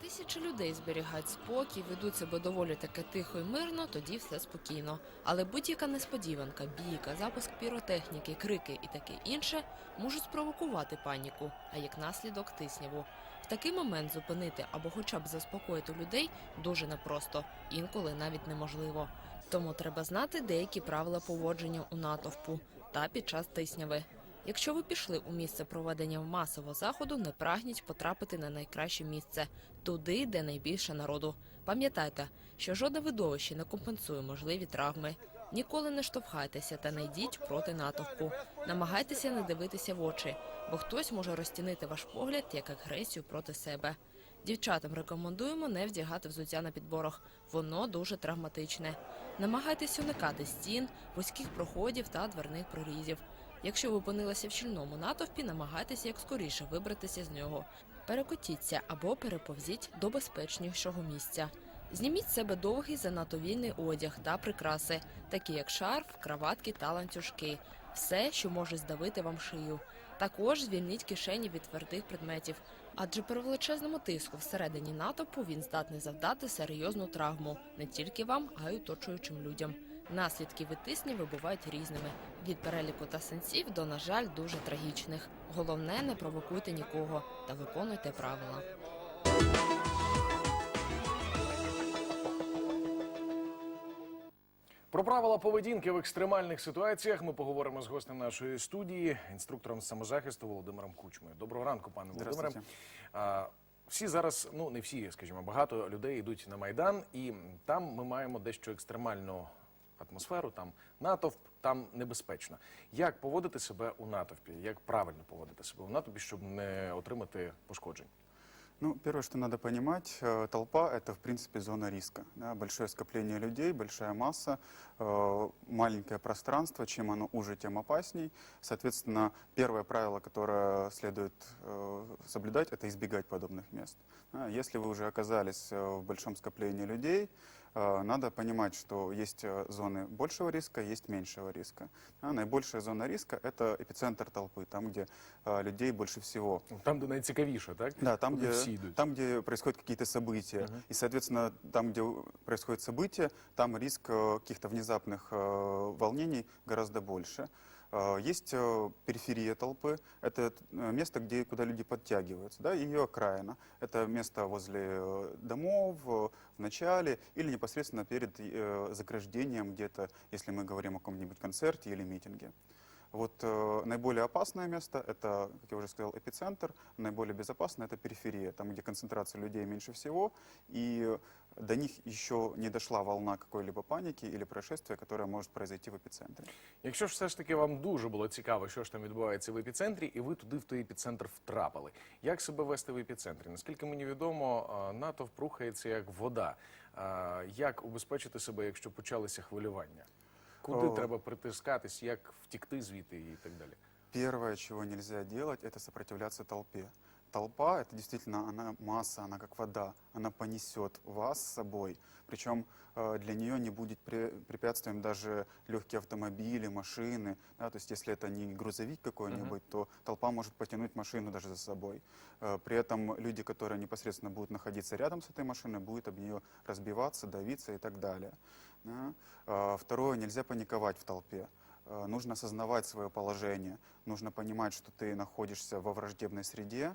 тисячі людей зберігають спокій, ведуть себе доволі таки тихо і мирно, тоді все спокійно. Але будь-яка несподіванка, бійка, запуск піротехніки, крики і таке інше можуть спровокувати паніку, а як наслідок тисняву. В такий момент зупинити або хоча б заспокоїти людей дуже непросто, інколи навіть неможливо. Тому треба знати деякі правила поводження у натовпу та під час тисняви. Якщо ви пішли у місце проведення масового заходу, не прагніть потрапити на найкраще місце туди, де найбільше народу. Пам'ятайте, що жодне видовище не компенсує можливі травми. Ніколи не штовхайтеся та не проти натовпу. Намагайтеся не дивитися в очі, бо хтось може розцінити ваш погляд як агресію проти себе. Дівчатам рекомендуємо не вдягати взуття на підборах. Воно дуже травматичне. Намагайтесь уникати стін, вузьких проходів та дверних прорізів. Якщо ви опинилися в щільному натовпі, намагайтеся як скоріше вибратися з нього. Перекотіться або переповзіть до безпечнішого місця. Зніміть з себе довгий занадто вільний одяг та прикраси, такі як шарф, краватки та ланцюжки, все, що може здавити вам шию. Також звільніть кишені від твердих предметів, адже при величезному тиску всередині натовпу він здатний завдати серйозну травму не тільки вам, а й оточуючим людям. Наслідки від тисняви бувають різними від переліку та сенсів до, на жаль, дуже трагічних. Головне, не провокуйте нікого та виконуйте правила. Про правила поведінки в екстремальних ситуаціях ми поговоримо з гостем нашої студії, інструктором з самозахисту Володимиром Кучмою. Доброго ранку, пане Володимире. Всі зараз, ну не всі, скажімо, багато людей йдуть на майдан, і там ми маємо дещо екстремальну атмосферу. Там натовп, там небезпечно. Як поводити себе у натовпі? Як правильно поводити себе у натовпі, щоб не отримати пошкоджень? Ну, первое, что надо понимать, э, толпа – это, в принципе, зона риска. да, большое скопление людей, большая масса, э, маленькое пространство. Чем оно уже, тем опасней. Соответственно, первое правило, которое следует э, соблюдать – это избегать подобных мест. Если вы уже оказались в большом скоплении людей, надо понимать, что есть зоны большего риска, есть меньшего риска. Да, Наибольшая зона риска – это эпицентр толпы, там, где людей больше всего. Там, де найцікавіше, так? Да, там, где, йдуть. там, где происходят какие-то события. И, соответственно, там, где происходят события, там риск э, каких-то внезапных э, волнений гораздо больше. Э, Есть периферия толпы, это место, где, куда люди подтягиваются, да, ее окраина. Это место возле домов, в начале или непосредственно перед заграждением где-то, если мы говорим о каком-нибудь концерте или митинге. Вот э, наиболее опасное место – это, как я уже сказал, эпицентр. Наиболее безопасное – это периферия, там, где концентрация людей меньше всего, и до них еще не дошла волна какой-либо паники или происшествия, которое может произойти в эпицентре. Якщо ж все ж таки вам дуже було цікаво, що ж там відбувається в епіцентрі, і ви туди в той епіцентр втрапили. Як себе вести в епіцентрі? Наскільки мені відомо, а, натовп рухається як вода. А, Як убезпечити себе, якщо почалися хвилювання? Куди О. треба притискатись, як втікти звідти і так далі? Первое, чего нельзя делать, это сопротивляться толпе. Толпа – это действительно она масса, она как вода, она понесет вас с собой. Причем э, для нее не будет пре- препятствием даже легкие автомобили, машины. Да, то есть если это не грузовик какой-нибудь, то толпа может потянуть машину даже за собой. Э, При этом люди, которые непосредственно будут находиться рядом с этой машиной, будут об нее разбиваться, давиться и так далее. Да. Э, Второе, нельзя паниковать в толпе. Э, Нужно осознавать свое положение, нужно понимать, что ты находишься во враждебной среде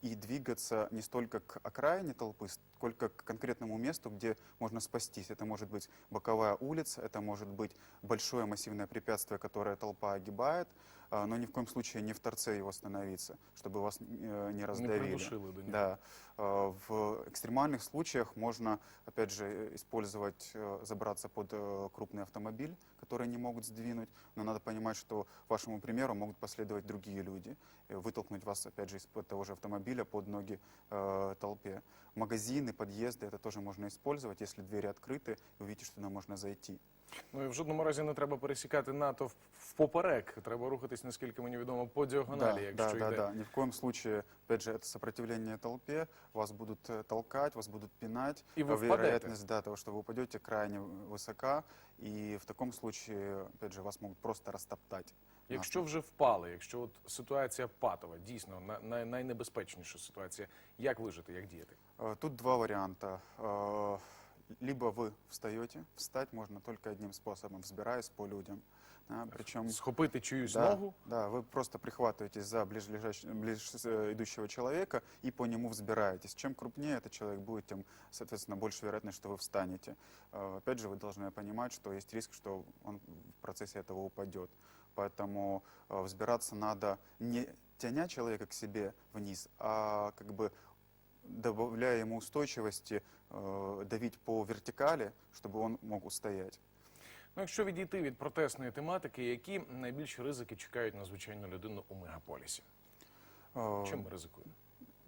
и двигаться не столько к окраине толпы, сколько к конкретному месту, где можно спастись. Это может быть боковая улица, это может быть большое массивное препятствие, которое толпа огибает, но ни в коем случае не в торце его становиться, чтобы вас э, не раздавили. придушило до него. Да. Э, В экстремальных случаях можно, опять же, использовать, э, забраться под э, крупный автомобиль, который не могут сдвинуть. Но надо понимать, что вашему примеру могут последовать другие люди, вытолкнуть вас, опять же, из-под того же автомобиля под ноги э, толпе. Магазины, подъезды, это тоже можно использовать, если двери открыты, вы видите, что туда можно зайти. Ну і в жодному разі не треба пересікати натовп впоперек. Треба рухатись, наскільки мені відомо, по діагоналі, да, якщо да, йде. да, да. Ни в коем случае, опять же, это сопротивление толпе, вас будут э, толкать, вас будут пинать. И вы А впадете. Вероятность да, того, что вы упадете, крайне высока. И в таком случае, опять же, вас могут просто растоптать. Якщо вже впали, якщо от ситуація патова, дійсно на, на, найнебезпечніша ситуація, як вижити, як діяти? Э, Тут два варианта. Либо вы встаете, встать можно только одним способом, взбираясь по людям. Да, Причем Схопити чиюсь да, ногу, да, вы просто прихватываетесь за ближлежащ- ближ э, идущего человека и по нему взбираетесь. Чем крупнее этот человек будет, тем, соответственно, больше вероятность, что вы встанете. Э, Опять же, вы должны понимать, что есть риск, что он в процессе этого упадет. Поэтому э, взбираться надо не тяня человека к себе вниз, а как бы добавляя ему устойчивости, э, давить по вертикали, чтобы он мог устоять. Ну, якщо відійти від протестної тематики, які найбільші ризики чекають на звичайну людину у мегаполісі? Э, Чим ми ризикуємо?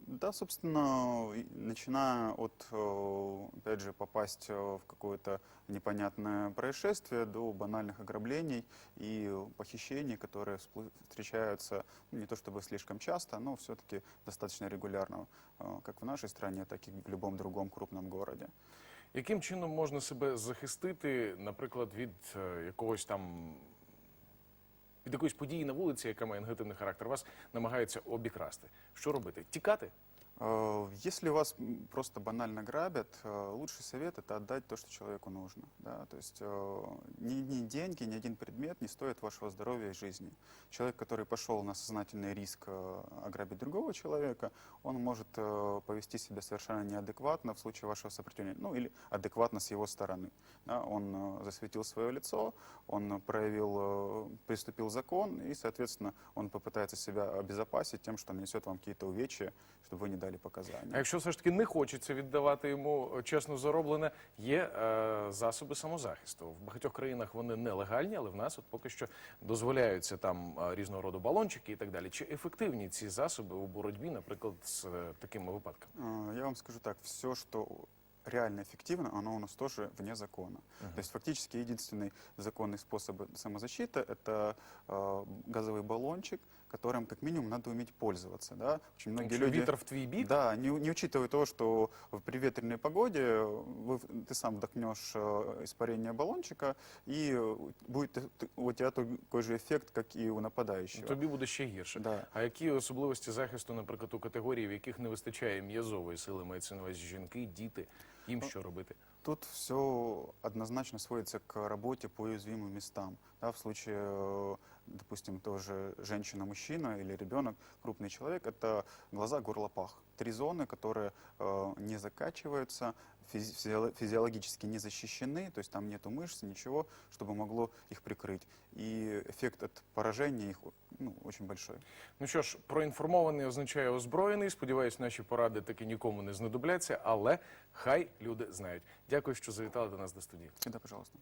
Да, собственно, и начиная от, э, опять же, попасть э, в какое-то непонятное происшествие до банальных ограблений и похищений, которые всплы- встречаются ну, не то чтобы слишком часто, но все-таки достаточно регулярно, э, как в нашей стране, так и в любом другом крупном городе. Яким чином можна себе захистити, наприклад, від е, якогось там від якоїсь події на вулиці, яка має негативний характер, вас намагаються обікрасти? Що робити? Тікати? Э, Если вас просто банально грабят, э, лучший совет это отдать то, что человеку нужно. Да? То есть э, ни, ни деньги, ни один предмет не стоит вашего здоровья и жизни. Человек, который пошел на сознательный риск ограбить другого человека, он может повести себя совершенно неадекватно в случае вашего сопротивления, ну или адекватно с его стороны. Да? Он засветил свое лицо, он проявил, приступил закон, и, соответственно, он попытается себя обезопасить тем, что нанесет вам какие-то увечья, чтобы вы не дали А якщо все ж таки не хочеться віддавати йому е, чесно зароблене, є е, засоби самозахисту. В багатьох країнах вони нелегальні, але в нас от поки що дозволяються там е, різного роду балончики і так далі. Чи ефективні ці засоби у боротьбі, наприклад, з е, такими випадками? Я вам скажу так, все, что реально эффективно, оно у нас тоже вне закона. То есть фактически единственный законный способ самозащиты – это э, газовый баллончик, которым как минимум надо уметь пользоваться. Да? Очень многие Якщо люди... вітер в твій бік, Да, не, не учитывая того, что в приветренной погоде вы, ты сам вдохнешь э, испарение баллончика, и э, будет т- т- у тебя такой же эффект, как и у нападающего. тобі буде ще гірше. Да. А які особливості захисту, наприклад, у категорії, в яких не вистачає м'язової сили, мається на увазі жінки, діти, Їм що робити? Тут все однозначно сводится к работе по уязвимым местам. Да, в случае, э, допустим, тоже женщина-мужчина или ребенок, крупный человек, это глаза, горло, пах. Три зоны, которые э, не закачиваются, физи- физиоло- физиологически не защищены, то есть там нету мышц, ничего, чтобы могло их прикрыть. И эффект от поражения их ну, очень большой. Ну що ж, проінформований означає озброєний. Сподіваюсь, наші поради таки нікому не знадобляться, але хай люди знають. Дякую, що завітали до нас до студії. Да, пожалуйста.